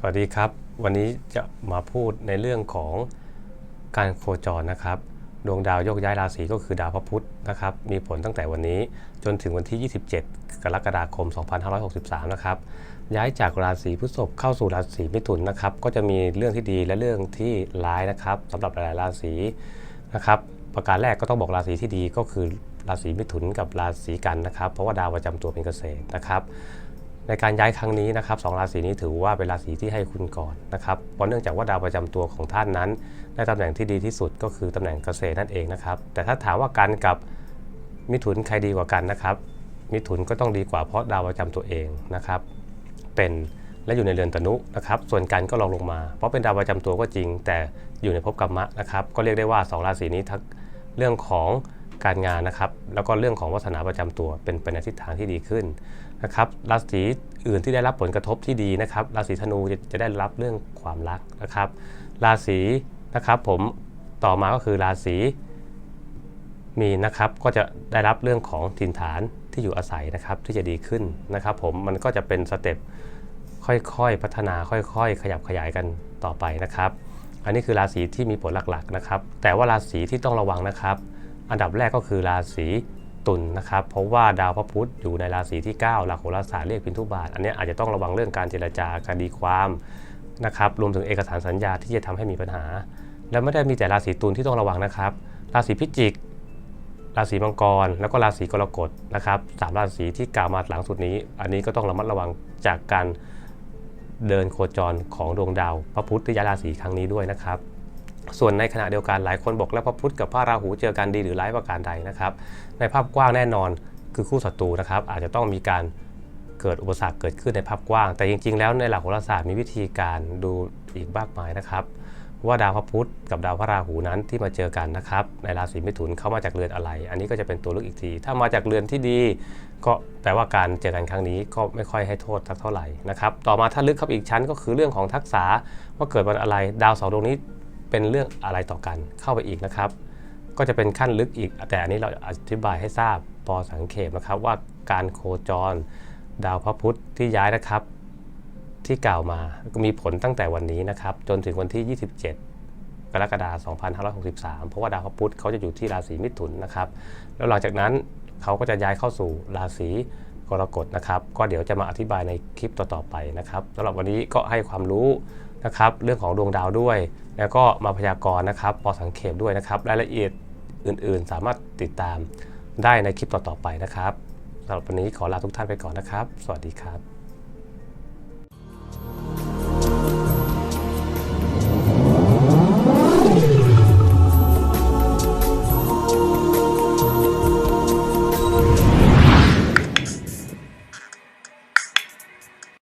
สวัสดีครับ วันนี้จะมาพูดในเรื่องของการโคจรนะครับ ดวงดาวโยกย้ายราศีก็คือดาวพระพุธนะครับ มีผลตั้งแต่วันนี้จนถึงวันที่ 27 กรกฎาคม 2563 นะครับ ย้ายจากราศีพฤษภเข้าสู่ราศีมิถุนนะครับ ก็จะมีเรื่องที่ดีและเรื่องที่ร้ายนะครับสำหรับหลายๆราศีนะครับ ประการแรกก็ต้องบอกราศีที่ดีก็คือราศีมิถุนกับราศีกันนะครับ เพราะว่าดาวประจำตัวเป็นเกษตรนะครับ ในการย้ายครั้งนี้นะครับสองราศีนี้ถือว่าเป็นราศีที่ให้คุณก่อนนะครับเพราะเนื่องจากว่าดาวประจำตัวของท่านนั้น ได้ตำแหน่งที่ดีที่สุดก็คือตำแหน่งเกษตรนั่นเองนะครับ แต่ถ้าถามว่ากันกับมิถุนใครดีกว่ากันนะครับ มิถุนก็ต้องดีกว่าเพราะดาวประจำตัวเองนะครับ เป็นและอยู่ในเรือนตนุนะครับ ส่วนกันก็ลองลงมา เพราะเป็นดาวประจำตัวก็จริง แต่อยู่ในภพกรรมะนะครับ ก็เรียกได้ว่าสองราศีนี้ทั้งเรื่องของ การงานนะครับ แล้วก็เรื่องของวาสนาประจำตัวเป็นไปในทิศทางที่ดีขึ้นนะครับราศีอื่นที่ได้รับผลกระทบที่ดีนะครับ ราศีธนูจะจะได้รับเรื่องความรักนะครับ ราศีนะครับผมต่อมาก็คือราศีมีนนะครับก็จะได้รับเรื่องของถิ่นฐานที่อยู่อาศัยนะครับที่จะดีขึ้นนะครับ ผมมันก็จะเป็นสเต็ปค่อยๆพัฒนาค่อย ๆ ขยับขยายกันต่อไปนะครับ อันนี้คือราศีที่มีผลหลักๆนะครับ แต่ว่าราศีที่ต้องระวังนะครับ อันดับแรกก็คือราศีตุลนะครับ เพราะว่าดาวพระพุธอยู่ในราศีที่ 9 หลักโหราศาสตร์เรียกพินทุบาท อันนี้อาจจะต้องระวังเรื่องการเจรจาการดีความนะครับ รวมถึงเอกสารสัญญาที่จะทำให้มีปัญหา และไม่ได้มีแต่ราศีตุลที่ต้องระวังนะครับ ราศีพิจิก ราศีมังกร แล้วก็ราศีกรกฎนะครับสามราศีที่กล่าวมาหลังสุดนี้ อันนี้ก็ต้องระมัดระวังจากการเดินโคจรของดวงดาวพระพุธที่ย้ายราศีครั้งนี้ด้วยนะครับ ส่วนในขณะเดียวกันหลายคนบอกแล้วพระพุธกับพระราหูเจอกันดีหรือร้ายประการใดนะครับ ในภาพกว้างแน่นอนคือคู่ศัตรูนะครับ อาจจะต้องมีการเกิดอุปสรรคเกิดขึ้นในภาพกว้าง แต่จริง ๆ แล้วในหลักโหราศาสตร์มีวิธีการดูอีกมากมายนะครับ ว่าดาวพระพุธกับดาวพระราหูนั้นที่มาเจอกันนะครับ ในราศีมิถุนเข้ามาจากเรือนอะไร อันนี้ก็จะเป็นตัวเลือกอีกที ถ้ามาจากเรือนที่ดี ก็แปลว่าการเจอกันครั้งนี้ก็ไม่ค่อยให้โทษสักเท่าไหร่นะครับ ต่อมาถ้าลึกเข้าอีกชั้นก็คือเรื่องของทักษะว่าเกิดวันอะไร ดาวสาร์ดวงนี้ เป็นเรื่องอะไรต่อกันเข้าไปอีกนะครับ ก็จะเป็นขั้นลึกอีก แต่อันนี้เราอธิบายให้ทราบพอสังเขปนะครับว่าการโคจร ดาวพระพุธที่ย้ายนะครับ ที่กล่าวมาก็มีผลตั้งแต่วันนี้นะครับ จนถึงวันที่ 27 กรกฎาคม 2563 เพราะว่าดาวพระพุธเขาจะอยู่ที่ราศีมิถุนนะครับ แล้วหลังจากนั้นเขาก็จะย้ายเข้าสู่ราศีกรกฎนะครับ ก็เดี๋ยวจะมาอธิบายในคลิปต่อๆไปนะครับสำหรับวันนี้ก็ให้ความรู้ นะครับเรื่องของดวงดาวด้วย แล้วก็มาพยากรณ์นะครับพอสังเขปด้วยนะครับรายละเอียดอื่นๆ สามารถติดตามได้ในคลิปต่อๆไปนะครับสำหรับวันนี้ขอลาทุกท่านไปก่อนนะครับ สวัสดีครับ